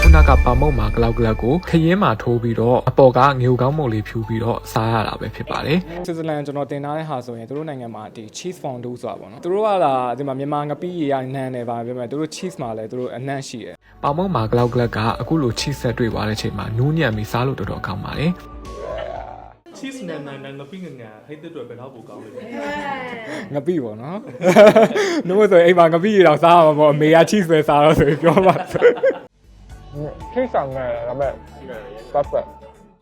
ခုနကပါမုတ်မှာဂလောက်ဂလောက်ကိုခရင်မှာထိုးပြီးတော့အပေါ်ကငေူကောင်းမုံလေးဖြူပြီးတော့စားရတာပဲဖြစ်ပါတယ်ဆွစ်ဇာလန်ကျွန်တော်တင်ထားတဲ့ဟာဆိုရင်တို့နိုင်ငံမှာဒီ cheese fondue ဆိုတာပေါ့နော်တို့ကလာဒီမှာမြန်မာငပိရေရနန်းတယ်ပါပြောမယ်တို့ cheese မှာလည်းတို့အနံ့ရှိတယ်ပါမုတ်မှာဂလောက်ဂလက်ကအခုလိုချိဆက်တွေ့သွားတဲ့အချိန်မှာနူးညံ့ပြီးစားလို့တော်တော်ကောင်းပါတယ် cheese နန်နန်နန်ငပိငငဟိတ်တဲ့အတွက်ဘယ်တော့ပိုကောင်းလဲငပိပေါ့နော်နှုတ်ဆိုအိမ်မှာငပိရေတော့စားရမှာပေါ့အမေက cheese ပဲစားတော့ဆိုပြီးပြောပါဆို ခိတ်ဆောင်ငယ်ဒါပေမဲ့ပတ်ပတ်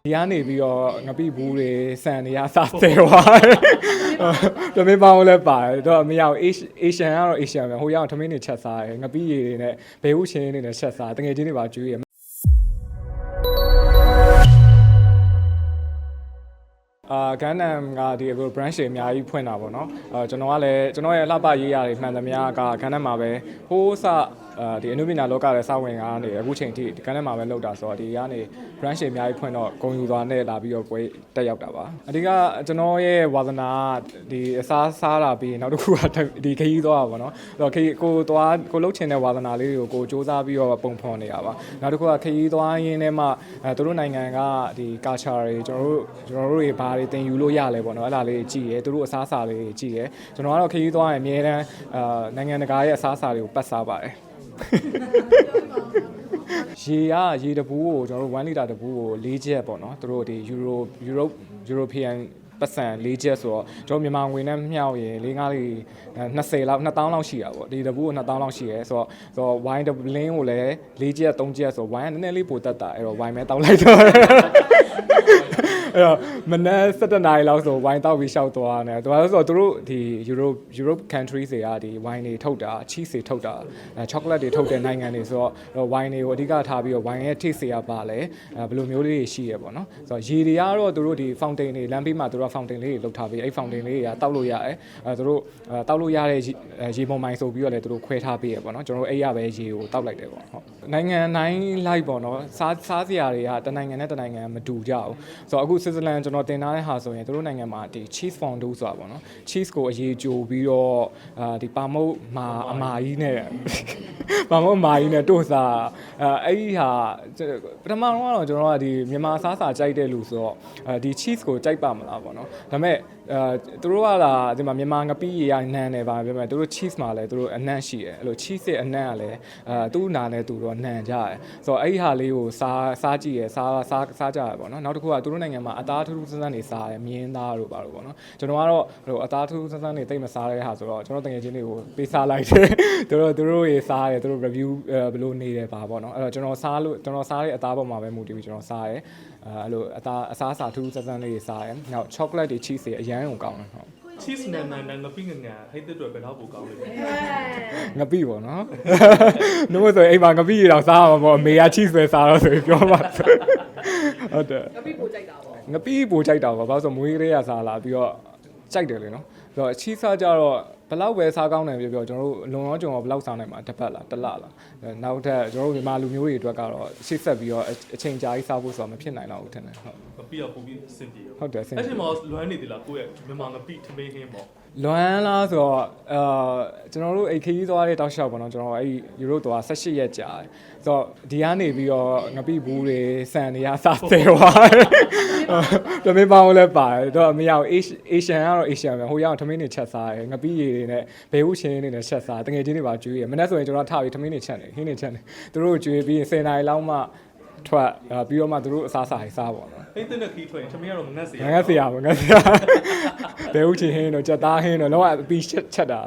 ဒီကနေပြီးတော့ငပိဘူးတွေဆန်တွေကစားဆဲသွားတယ်တမင်ပေါင်းလည်းပါတယ်တော့အမေရောက် Asian ကတော့ Asian ပဲဟိုရောက်ထမင်းတွေချက်စားတယ်ငပိရေတွေနဲ့ဘဲဥချင်းတွေနဲ့ချက်စားတငယ်ချင်းတွေပါကျွေးရအာဂန်နမ်ကဒီအခု branch တွေအများကြီးဖွင့်တာပေါ့နော်အာကျွန်တော်ကလည်းကျွန်တော်ရဲ့လှပရေးရတွေမှန်သမျှကဂန်နမ်မှာပဲဟိုးစ အာဒီအနုပညာလောကရဲ့စဝင်ကနေအခုချိန်ထိဂန်နမ်မှာပဲလောက်တာဆိုတော့ဒီကနေ branch တွေအများကြီးဖွင့်တော့ဂုံယူသွားနဲ့လာပြီးတော့ပွဲတက်ရောက်တာပါအဓိကကျွန်တော်ရဲ့ဝါသနာဒီအစားစားတာပြီးနောက်တစ်ခုကဒီခရီးသွားတာပေါ့နော်အဲ့တော့ခရီးကိုသွားကိုလှုပ်ချင်တဲ့ဝါသနာလေးတွေကိုကိုစူးစမ်းပြီးတော့ပုံဖော်နေတာပါနောက်တစ်ခုကခရီးသွားရင်းနဲ့မှအဲသူတို့နိုင်ငံကဒီ culture တွေကျွန်တော်တို့ကျွန်တော်တို့တွေဘာတွေသင်ယူလို့ရလဲပေါ့နော်အဲ့ဒါလေးကြည့်ရဲသူတို့အစားအစာလေးတွေကြည့်ရဲကျွန်တော်ကတော့ခရီးသွားရင်အများတန်းအာနိုင်ငံတကာရဲ့အစားအစာတွေကိုပတ်စားပါတယ် ရေကရေတပူးကိုကျွန်တော်တို့1လီတာတပူးကို၄ချက်ပေါ့နော်သူတို့ဒီ Euro Europe European ပတ်စံ၄ချက်ဆိုတော့ကျွန်တော်မြန်မာငွေနဲ့မျှောက်ရင်၄၅လေး20လောက်2000လောက်ရှိတာပေါ့ဒီတပူးကို2000လောက်ရှိရဲဆိုတော့ဆိုတော့ wine တလင်းကိုလည်း၄ချက်၃ချက်ဆို wine ကနည်းနည်းလေးပိုတက်တာအဲ့တော့ wine ပဲတောင်းလိုက်တော့ အဲ့တော့မနက်7နာရီလောက်ဆိုဝိုင်းတောက်ပြီးရှောက်သွားတယ်။ဒါဆိုတော့သူတို့ဒီ Europe Europe countries တွေကဒီဝိုင်းတွေထုတ်တာ cheese တွေထုတ်တာအဲ chocolate တွေထုတ်တဲ့နိုင်ငံတွေဆိုတော့ဝိုင်းတွေကိုအဓိကထားပြီးတော့ဝိုင်းရဲ့ taste တွေကပါလဲအဲဘယ်လိုမျိုးလေးတွေရှိရပေါ့နော်။ဆိုတော့ရေတွေကတော့သူတို့ဒီ fountain တွေလမ်းဘေးမှာသူတို့ fountain လေးတွေလုပ်ထားပြီးအဲ့ fountain လေးတွေကတောက်လို့ရတယ်။အဲသူတို့တောက်လို့ရတဲ့ရေပုံမိုင်ဆိုပြီးတော့လည်းသူတို့ခွဲထားပေးရပေါ့နော်။ကျွန်တော်တို့အဲ့ရပဲရေကိုတောက်လိုက်တယ်ပေါ့ဟုတ်။နိုင်ငံတိုင်းလိုက်ပေါ့နော်။စားစားစရာတွေကတနိုင်ငံနဲ့တနိုင်ငံမတူကြဘူး။ဆိုတော့အခုဆွစ်ဇာလန်ကျွန်တော်တင်ထားတဲ့ဟာဆိုရင်တို့နိုင်ငံမှာဒီ cheese fondue ဆိုတာပေါ့နော် cheese ကိုအရေးကြိုပြီးတော့အာဒီပါမုတ်မာအမာကြီးနဲ့ပါမုတ်မာကြီးနဲ့တို့စားအဲအဲ့ဒီဟာပထမတော့ကျွန်တော်ကဒီမြန်မာစားစာကြိုက်တဲ့လူဆိုတော့အဲဒီ cheese ကိုကြိုက်ပါမလားပေါ့နော်ဒါပေမဲ့အဲသူတို့ကလာဒီမှာမြန်မာငပိရေရနန်းတယ်ပါပြောမယ်သူတို့ cheese မှာလည်းသူတို့အနံ့ရှိတယ်အဲ့လို cheese ရဲ့အနံ့ကလည်းအဲသူ့နာနဲ့သူတော့နံကြတယ်ဆိုတော့အဲ့ဒီဟာလေးကိုစားစားကြည့်ရစားစားစားကြရပေါ့နော်နောက်တစ်ခုကသူတို့နိုင်ငံမှာအသားထူးထူးဆန်းဆန်းနေစားတယ်မြင်းသားတို့ပါလို့ပေါ့နော်ကျွန်တော်ကတော့ဟိုအသားထူးထူးဆန်းဆန်းနေတိတ်မစားတဲ့ဟာဆိုတော့ကျွန်တော်တကယ်ချင်းတွေကိုပေးစားလိုက်တယ်သူတို့သူတို့ရေစားတယ်သူတို့ review ဘယ်လိုနေတယ်ပါပေါ့နော်အဲ့တော့ကျွန်တော်စားလို့ကျွန်တော်စားတဲ့အသားပေါ်မှာပဲမူတည်ပြီးကျွန်တော်စားတယ်အဲအဲ့လိုအသားအစားအစာထူးထူးဆန်းဆန်းလေးတွေစားတယ်နောက် chocolate တွေ cheese တွေအရန်ကိုကောင်းတယ်ဟုတ် cheese နန်နန်နန်ငပိငငဟိတ်တဲ့အတွက်ဘယ်တော့ပိုကောင်းလဲငပိပေါ့နော်နှုတ်ဆိုအိမ်မှာငပိရေတော့စားရမှာပေါ့အမေက cheese ပဲစားတော့ဆိုပြီးပြောပါဆိုဟုတ်တယ်ငပိပိုကြိုက်တာပေါ့ ငပိပိုကြိုက်တာပါဘာလို့ဆိုမွေးကလေးကစားလာပြီးတော့ကြိုက်တယ်လေနော်ဆိုတော့ချီးစားကြတော့ဘလောက်ပဲစားကောင်းတယ်ပြောပြောကျွန်တော်တို့လုံရောကြုံရောဘလောက်စားနိုင်မှာတစ်ပတ်လားတစ်လလားနောက်ထပ်ကျွန်တော်တို့မြန်မာလူမျိုးတွေအတွက်ကတော့ရှေ့ဆက်ပြီးတော့အချိန်ကြာကြီးစားဖို့ဆိုတာမဖြစ်နိုင်တော့ဘူးထင်တယ်ဟုတ်ငပိတော့ပိုပြီးအဆင်ပြေရောဟုတ်တယ်ဆင်အဲ့ဒီမှာလွမ်းနေသေးလားကိုယ့်ရဲ့မြန်မာငပိထမင်းဟင်းပေါ့ လွမ်းလားဆိုတော့အာကျွန်တော်တို့အဲ့ခရီးသွားတဲ့တောက်လျှောက်ပေါ့နော်ကျွန်တော်အဲ့ယူရိုသွား18ရက်ကြာတယ်ဆိုတော့ဒီကနေပြီးတော့ငပိဘူးတွေဆန်တွေကစားဆဲသွားတယ်တမင်ပေါင်းလည်းပါတယ်တော့အမေရောက် Asian ကတော့ Asian ပဲဟိုရောက်ထမင်းတွေချက်စားတယ်ငပိရေတွေနဲ့ဘဲဥချင်းတွေနဲ့ချက်စားတငယ်ချင်းတွေပါကျွေးရမနေ့ဆိုရင်ကျွန်တော်ထားပြီးထမင်းတွေချက်တယ်ဟင်းတွေချက်တယ်သူတို့ကျွေးပြီး10နာရီလောက်မှ ထွက်ပြီးတော့မှသူတို့အစားစားให้စားပေါ့နော်ဟိတ်တဲ့ခီးထွက်ရင်ထမင်းကတော့မငတ်စေငါငါဆရာပါငါဆရာဘဲဥချင်းဟင်းတော့ကြက်သားဟင်းတော့လောကအပီးချက်ချက်တာ